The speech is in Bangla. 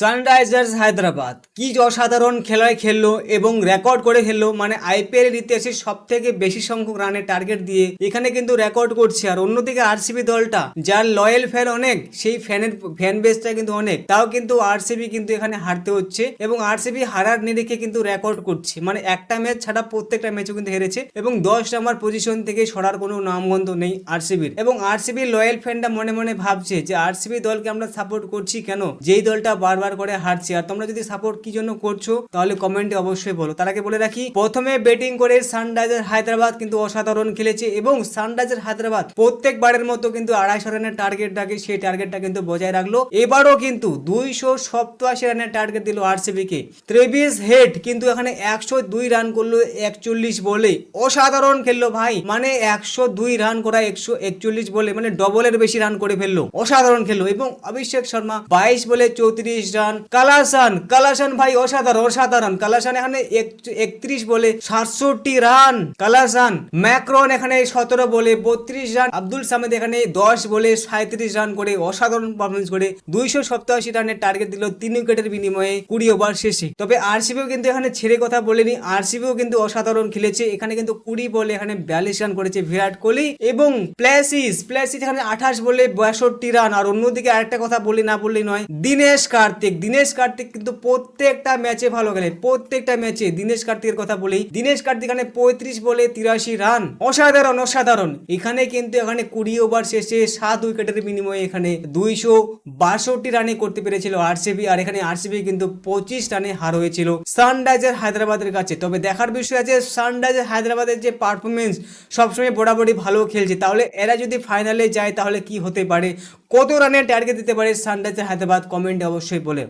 সানরাইজার্স হায়দ্রাবাদ। কি অসাধারণ খেলায় খেললো এবং রেকর্ড করে খেললো মানে আইপিএল এর ইতিহাসে সব থেকে বেশি সংখ্যক রানের টার্গেট দিয়ে এখানে কিন্তু রেকর্ড করছে। আর অন্যদিকে আরসিবি দলটা, যার লয়াল ফ্যান অনেক, সেই ফ্যানের ফ্যান বেসটা কিন্তু অনেক, তাও কিন্তু আরসিবি কিন্তু এখানে হারতে হচ্ছে এবং আরসিবি হারার নিরিখে কিন্তু রেকর্ড করছে। মানে একটা ম্যাচ ছাড়া প্রত্যেকটা ম্যাচও কিন্তু হেরেছে এবং দশ নম্বর পজিশন থেকে সরার কোনো নামগন্ধ নেই আরসিবির। এবং আরসিবির লয়াল ফ্যানটা মনে মনে ভাবছে যে আরসিবি দলকে আমরা সাপোর্ট করছি কেন? যেই দলটা বারবার করে হারছে। আর তোমরা যদি সাপোর্ট কি জন্য করছ, তাহলে কমেন্টে অবশ্যই বলো। তার আগে বলে রাখি, প্রথমে ব্যাটিং করে সানরাইজার হায়দ্রাবাদ কিন্তু অসাধারণ খেলেছে এবং সানরাইজার হায়দ্রাবাদ প্রত্যেকবারের মতো কিন্তু আড়াইশো রানের টার্গেট রাখে সেই টার্গেটটা কিন্তু বজায় রাখল। এবারও কিন্তু দুইশো সপ্তাশি রানের টার্গেট দিল আরসিবি কে ত্রেভিস হেড কিন্তু এখানে একশো দুই রান করল একচল্লিশ বলে। অসাধারণ খেললো ভাই মানে একশো দুই রান করা একশো একচল্লিশ বলে মানে ডবলের বেশি রান করে ফেলল। অসাধারণ খেললো এবং অভিষেক শর্মা বাইশ বলে চৌত্রিশ রান কালাসান কালাসান ভাই অসাধারণ অসাধারণ। কালাসান এখানে একত্রিশ বলে সাতষট্টি রান। কালাসান, ম্যাক্রন এখানে সতেরো বলে বত্রিশ রান। আব্দুল সামেদ এখানে দশ বলে সাঁত্রিশ রান করে অসাধারণ পারফরমেন্স করে দুইশো সপ্তাশি রানের টার্গেট দিল তিন উইকেটের বিনিময়ে কুড়ি ওভার শেষে। তবে আরসিবিও কিন্তু এখানে ছেড়ে কথা বলেনি। আরসিবিও কিন্তু অসাধারণ খেলেছে। এখানে কিন্তু কুড়ি বলে এখানে বিয়াল্লিশ রান করেছে বিরাট কোহলি এবং প্লেসিস। প্লেসিস এখানে আঠাশ বলে বাষট্টি রান। আর অন্যদিকে আরেকটা কথা বলি না বললেই নয়, দিনেশ কার্তিক। দীনেশ কার্তিক কিন্তু প্রত্যেকটা ম্যাচে ভালো খেলে, প্রত্যেকটা ম্যাচে। দীনেশ কার্তিকের কথা বলি দীনেশ কার্তিক এখানে পঁয়ত্রিশ বলে তিরাশি রান। অসাধারণ অসাধারণ। এখানে কিন্তু এখানে কুড়ি ওভার শেষে সাত উইকেটের বিনিময়ে এখানে দুইশো বাষট্টি রানে করতে পেরেছিল আরসিবি, আর এখানে আরসিবি কিন্তু পঁচিশ রানে হার হয়েছিল সানরাইজার হায়দ্রাবাদের কাছে। তবে দেখার বিষয় আছে সানরাইজার হায়দ্রাবাদের যে পারফরমেন্স সবসময় বরাবরই ভালো খেলছে। তাহলে এরা যদি ফাইনালে যায়, তাহলে কি হতে পারে? কত রানের টার্গেট দিতে পারে সানরাইজার হায়দ্রাবাদ? কমেন্টে অবশ্যই বলে।